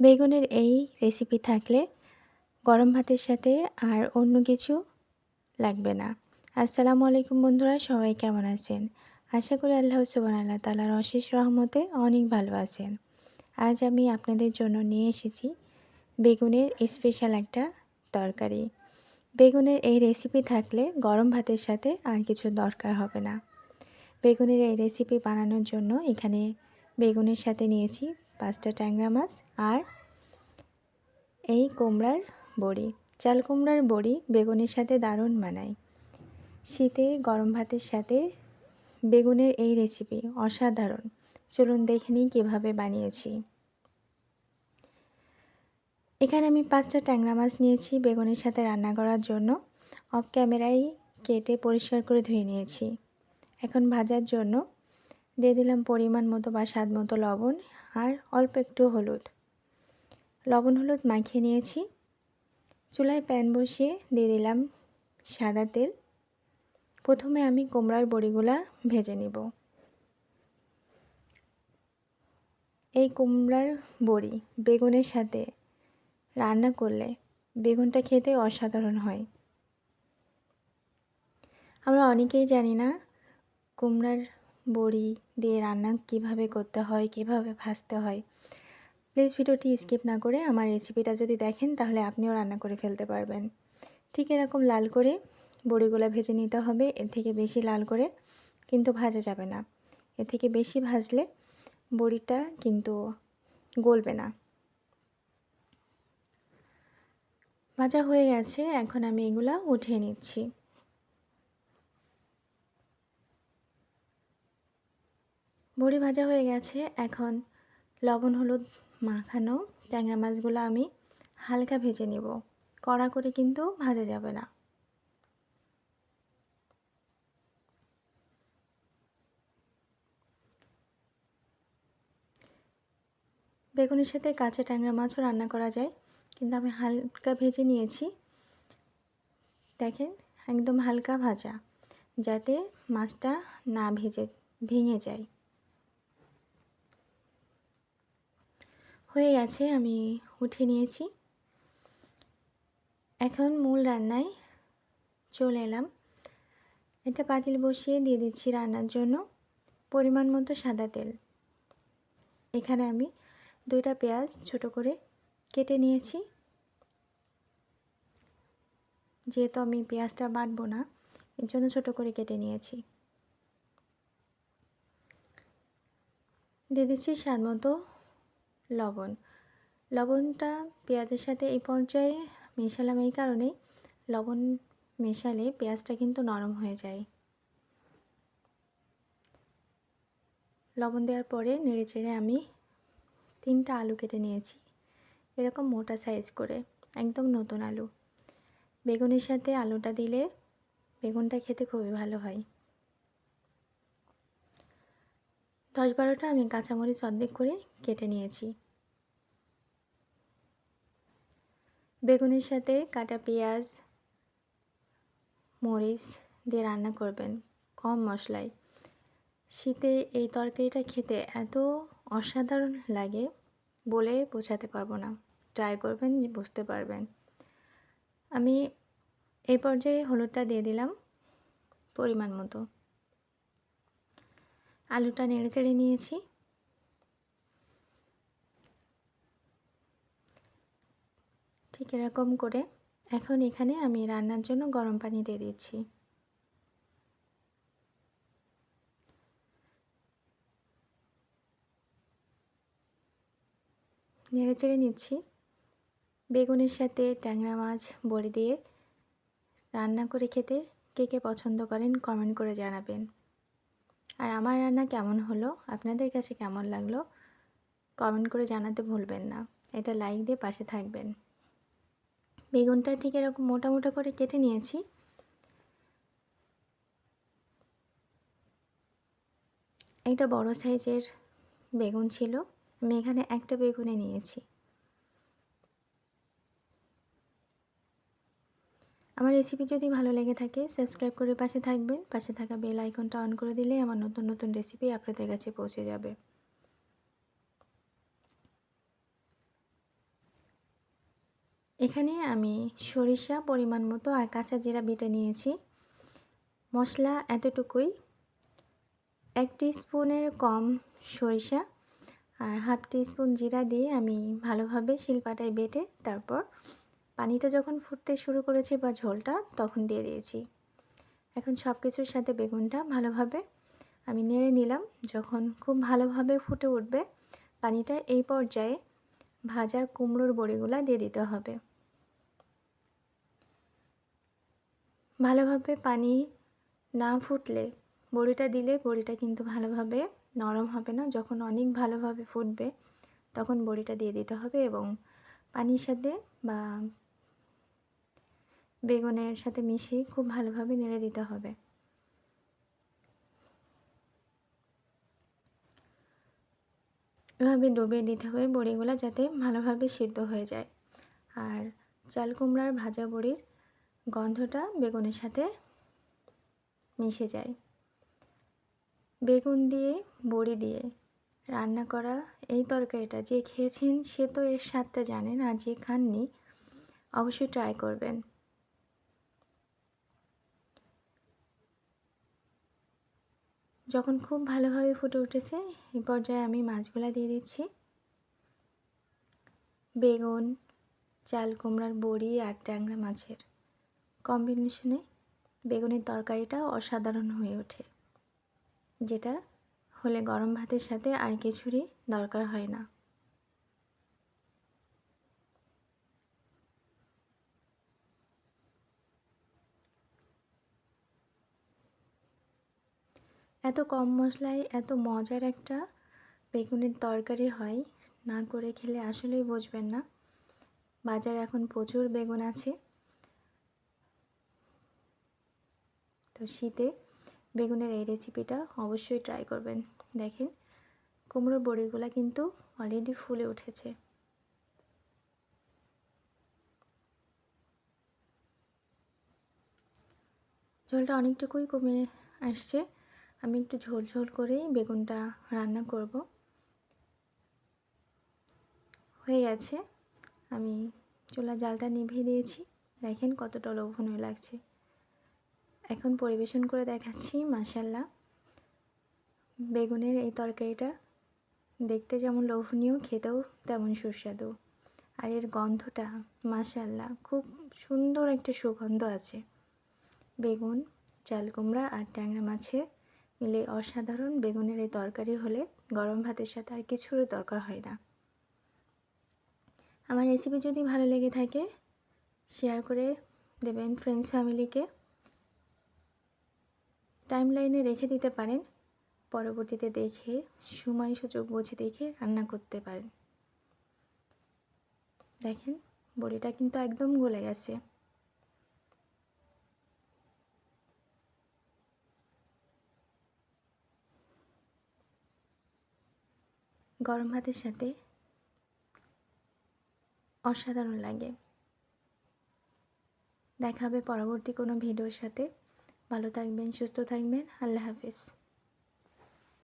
বেগুনের এই রেসিপি থাকলে গরম ভাতের সাথে আর অন্য কিছু লাগবে না। আসসালামু আলাইকুম বন্ধুরা, সবাই কেমন আছেন? আশা করি আল্লাহ সুবান আল্লাহ তালার অশেষ রহমতে অনেক ভালো আছেন। আজ আমি আপনাদের জন্য নিয়ে এসেছি বেগুনের স্পেশাল একটা তরকারি। বেগুনের এই রেসিপি থাকলে গরম ভাতের সাথে আর কিছু দরকার হবে না। বেগুনের এই রেসিপি বানানোর জন্য এখানে বেগুনের সাথে নিয়েছি পাঁচটা ট্যাংরা মাছ আর এই কুমড়ার বড়ি। চাল কুমড়ার বড়ি বেগুনের সাথে দারুণ মানায়। শীতে, গরম ভাতের সাথে বেগুনের এই রেসিপি অসাধারণ। চলুন দেখে নিই কীভাবে বানিয়েছি। এখানে আমি পাঁচটা ট্যাংরা মাছ নিয়েছি বেগুনের সাথে রান্না করার জন্য। অফ ক্যামেরায় কেটে পরিষ্কার করে ধুয়ে নিয়েছি। এখন ভাজার জন্য দিয়ে দিলাম পরিমাণ মতো বা স্বাদ মতো লবণ আর অল্প একটু হলুদ। লবণ হলুদ মাখিয়ে নিয়েছি। চুলায় প্যান বসিয়ে দিয়ে দিলাম সাদা তেল। প্রথমে আমি কুমড়ার বড়িগুলা ভেজে নিব। এই কুমড়ার বড়ি বেগুনের সাথে রান্না করলে বেগুনটা খেতে অসাধারণ হয়। আমরা অনেকেই জানি না কুমড়ার বড়ি দিয়ে রান্না কীভাবে করতে হয়, কীভাবে ভাজতে হয় প্লিজ ভিডিওটি স্কিপ না করে আমার রেসিপিটা যদি দেখেন তাহলে আপনিও রান্না করে ফেলতে পারবেন। ঠিক এরকম লাল করে বড়িগুলো ভেজে নিতে হবে, এর থেকে বেশি লাল করে কিন্তু ভাজা যাবে না। এর থেকে বেশি ভাজলে বড়িটা কিন্তু গলবে না। ভাজা হয়ে গেছে, এখন আমি এগুলা উঠিয়ে নিচ্ছি। বড়ি ভাজা হয়ে গেছে। এখন লবণ, হলুদ মাখানো ট্যাংরা মাছগুলো আমি হালকা ভেজে নেব। কড়া করে কিন্তু ভাজা যাবে না। বেগুনের সাথে কাঁচা ট্যাংরা মাছও রান্না করা যায়, কিন্তু আমি হালকা ভেজে নিয়েছি। দেখেন, একদম হালকা ভাজা, যাতে মাছটা না ভেজে, ভেঙে যায়। হয়ে গেছে, আমি উঠে নিয়েছি। এখন মূল রান্নায় চলে এলাম। এটা পাতিল বসিয়ে দিয়ে দিচ্ছি রান্নার জন্য পরিমাণ মতো সাদা তেল। এখানে আমি দুইটা পেঁয়াজ ছোট করে কেটে নিয়েছি। যেহেতু আমি পেঁয়াজটা বাটবো না, এর জন্য ছোটো করে কেটে নিয়েছি। দিয়ে দিচ্ছি স্বাদ মতো লবণ। লবণটা পেঁয়াজের সাথে এই পর্যায়ে মেশালাম এই কারণেই লবণ মেশালে পেঁয়াজটা কিন্তু নরম হয়ে যায়। লবণ দেওয়ার পরে নেড়ে চেড়ে আমি তিনটা আলু কেটে নিয়েছি, এরকম মোটা সাইজ করে, একদম নতুন আলু। বেগুনের সাথে আলুটা দিলে বেগুনটা খেতে খুবই ভালো হয়। দশ বারোটা আমি কাঁচামরিচ অর্ধেক করে কেটে নিয়েছি। বেগুনের সাথে কাটা পেঁয়াজ, মরিচ দিয়ে রান্না করবেন কম মশলায়। শীতে এই তরকারিটা খেতে এত অসাধারণ লাগে বলে বোঝাতে পারব না। ট্রাই করবেন, বুঝতে পারবেন। আমি এই পর্যায়ে হলুদটা দিয়ে দিলাম পরিমাণ মতো। আলুটা নেড়ে চেড়ে নিয়েছি। ঠিক এরকম করে এখন এখানে আমি রান্নার জন্য গরম পানি দিয়ে দিচ্ছি। নেড়ে চেড়ে নিচ্ছি। বেগুনের সাথে ট্যাংরা মাছ, বড়ি দিয়ে রান্না করে খেতে কে কে পছন্দ করেন কমেন্ট করে জানাবেন। আর আমার রান্না কেমন হলো? আপনাদের কাছে কেমন লাগল? কমেন্ট করে জানাতে ভুলবেন না। এটা লাইক দিয়ে পাশে থাকবেন। বেগুনটা ঠিক এরকম মোটা মোটা করে কেটে নিয়েছি। একটা বড় সাইজের বেগুন ছিল। আমি এখানে একটা বেগুনে নিয়েছি। আমার রেসিপি যদি ভালো লেগে থাকে সাবস্ক্রাইব করে পাশে থাকবেন। পাশে থাকা বেল আইকনটা অন করে দিলে আমার নতুন নতুন রেসিপি আপনাদের কাছে পৌঁছে যাবে। এখানে আমি সরিষা পরিমাণ মতো আর কাঁচা জিরা বেটে নিয়েছি। মশলা এতটুকুই। এক স্পুনের কম সরিষা আর হাফ স্পুন জিরা দিয়ে আমি ভালোভাবে শিলপাটায় বেটে তারপর পানিটা যখন ফুটতে শুরু করেছে বা ঝোলটা, তখন দিয়ে দিয়েছি। এখন সব কিছুর সাথে বেগুনটা ভালোভাবে আমি নেড়ে নিলাম। যখন খুব ভালোভাবে ফুটে উঠবে, পানিটা এই পর্যায়ে ভাজা কুমড়োর বড়িগুলা দিয়ে দিতে হবে। ভালোভাবে পানি না ফুটলে, বড়িটা দিলে বড়িটা কিন্তু ভালোভাবে নরম হবে না। যখন অনেক ভালোভাবে ফুটবে, তখন বড়িটা দিয়ে দিতে হবে এবং পানির সাথে বা বেগুনের সাথে মিশিয়ে খুব ভালোভাবে নেড়ে দিতে হবে। এভাবে ডুবিয়ে দিতে হবে বড়িগুলো যাতে ভালোভাবে সিদ্ধ হয়ে যায়। আর চাল কুমড়ার ভাজা বড়ির গন্ধটা বেগুনের সাথে মিশে যায়। বেগুন দিয়ে, বড়ি দিয়ে রান্না করা এই তরকারিটা যে খেয়েছেন সে তো এর স্বাদটা জানেন আর যে খাননি, অবশ্যই ট্রাই করবেন। যখন খুব ভালোভাবে ফুটে উঠেছে এই পর্যায়ে আমি মাছগুলা দিয়ে দিচ্ছি। বেগুন, চাল, কুমড়ার বড়ি আর ট্যাংরা মাছের কম্বিনেশনে বেগুনের তরকারিটা অসাধারণ হয়ে ওঠে, যেটা হলে গরম ভাতের সাথে আর কিছুরই দরকার হয় না। এত কম মশলায় এত মজার একটা বেগুনের তরকারি হয়, না করে খেলে আসলেই বুঝবেন না। বাজারে এখন প্রচুর বেগুন আছে। তো শীতে বেগুনের এই রেসিপিটা অবশ্যই ট্রাই করবেন। দেখেন, কুমড়োর বড়িগুলো কিন্তু অলরেডি ফুলে উঠেছে। জলটা অনেকটুকুই কমে আসছে। আমি একটু ঝোল ঝোল করেই বেগুনটা রান্না করব। হয়ে গেছে। আমি চুলা জালটা নিভিয়ে দিয়েছি। দেখেন কতটা লোভনীয় লাগছে। এখন পরিবেশন করে দেখাচ্ছি মাসাল্লাহ বেগুনের এই তরকারিটা দেখতে যেমন লোভনীয়, খেতেও তেমন সুস্বাদু। আর এর গন্ধটা মাসাল্লাহ খুব সুন্দর একটা সুগন্ধ আছে। বেগুন, চাল কুমড়া আর ট্যাংরা মাছের মিলে অসাধারণ বেগুনের এই তরকারি হলে গরম ভাতের সাথে আর কিছুর দরকার হয় না। আমার রেসিপি যদি ভালো লেগে থাকে শেয়ার করে দেবেন ফ্রেন্ডস ফ্যামিলিকে টাইম লাইনে রেখে দিতে পারেন, পরবর্তীতে দেখে, সময়, সুযোগ বুঝে দেখে রান্না করতে পারেন। দেখেন, বড়িটা কিন্তু একদম গলে গেছে। গরম ভাতের সাথে অসাধারণ লাগে। দেখা হবে পরবর্তী কোনো ভিডিওর সাথে। ভালো থাকবেন, সুস্থ থাকবেন। আল্লাহ হাফিজ।